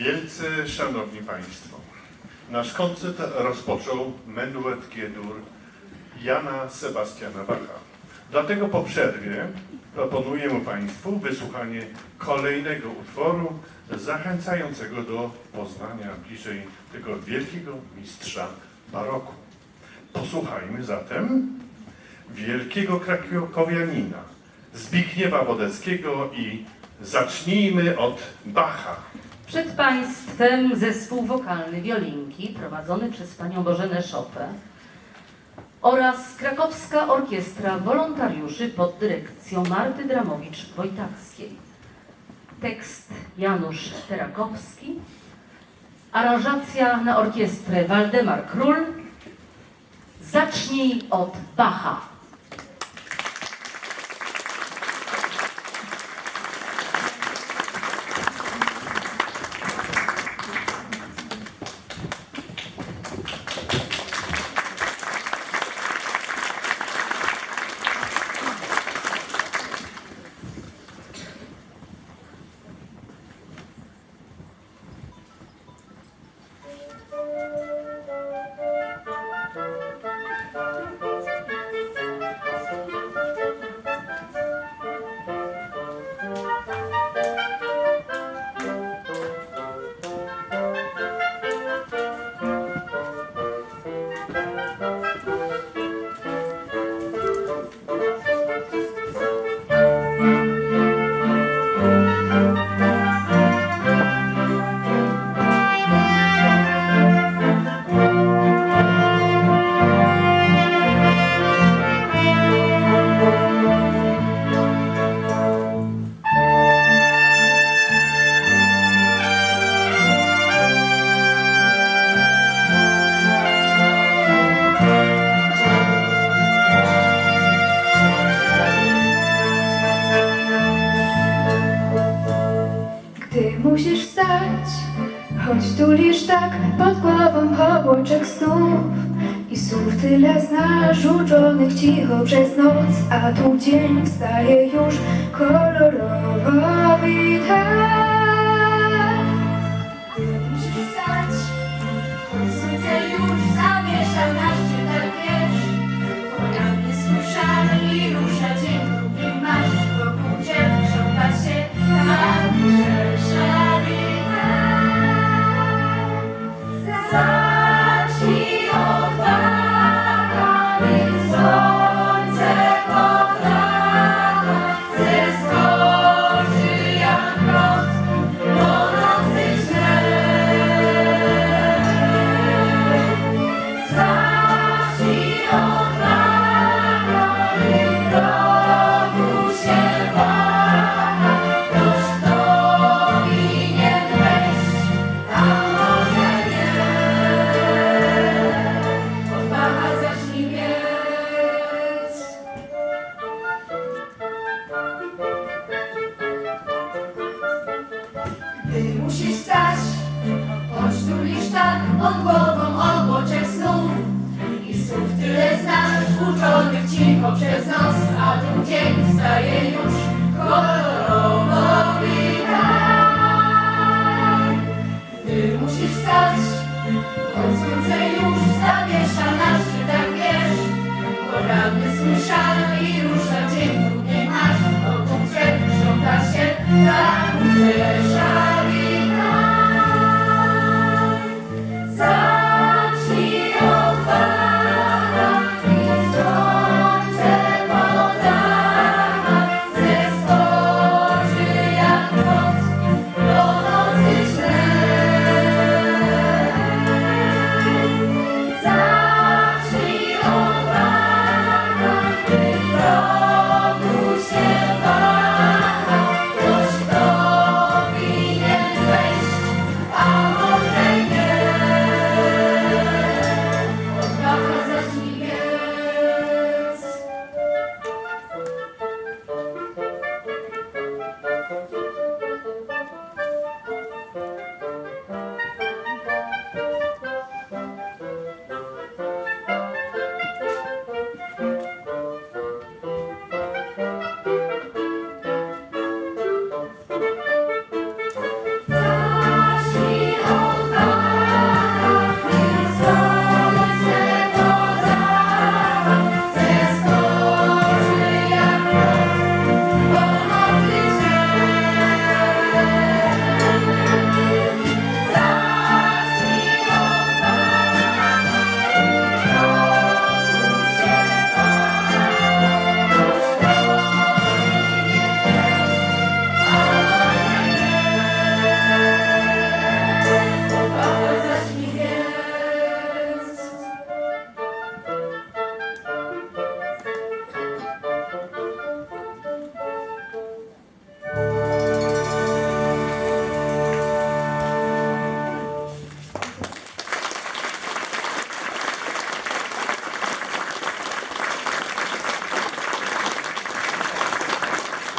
Wielce Szanowni Państwo, nasz koncert rozpoczął Menuet G-dur Jana Sebastiana Bacha. Dlatego po przerwie proponujemy Państwu wysłuchanie kolejnego utworu zachęcającego do poznania bliżej tego wielkiego mistrza baroku. Posłuchajmy zatem wielkiego krakowianina Zbigniewa Wodeckiego i zacznijmy od Bacha. Przed Państwem zespół wokalny Wiolinki prowadzony przez panią Bożenę Szopę oraz krakowska orkiestra wolontariuszy pod dyrekcją Marty Dramowicz-Wojtackiej. Tekst Janusz Terakowski, aranżacja na orkiestrę Waldemar Król. Zacznij od Bacha. Musisz wstać, choć tulisz tak pod głową obłoczek snów. I słów tyle znasz, uczonych cicho przez noc, a tu dzień wstaje już kolorowo witaj. Musisz stać, choć tulisz tak pod głową obłoczek snów. I słów tyle znasz, uczonych cicho przez nos, a tu dzień staje już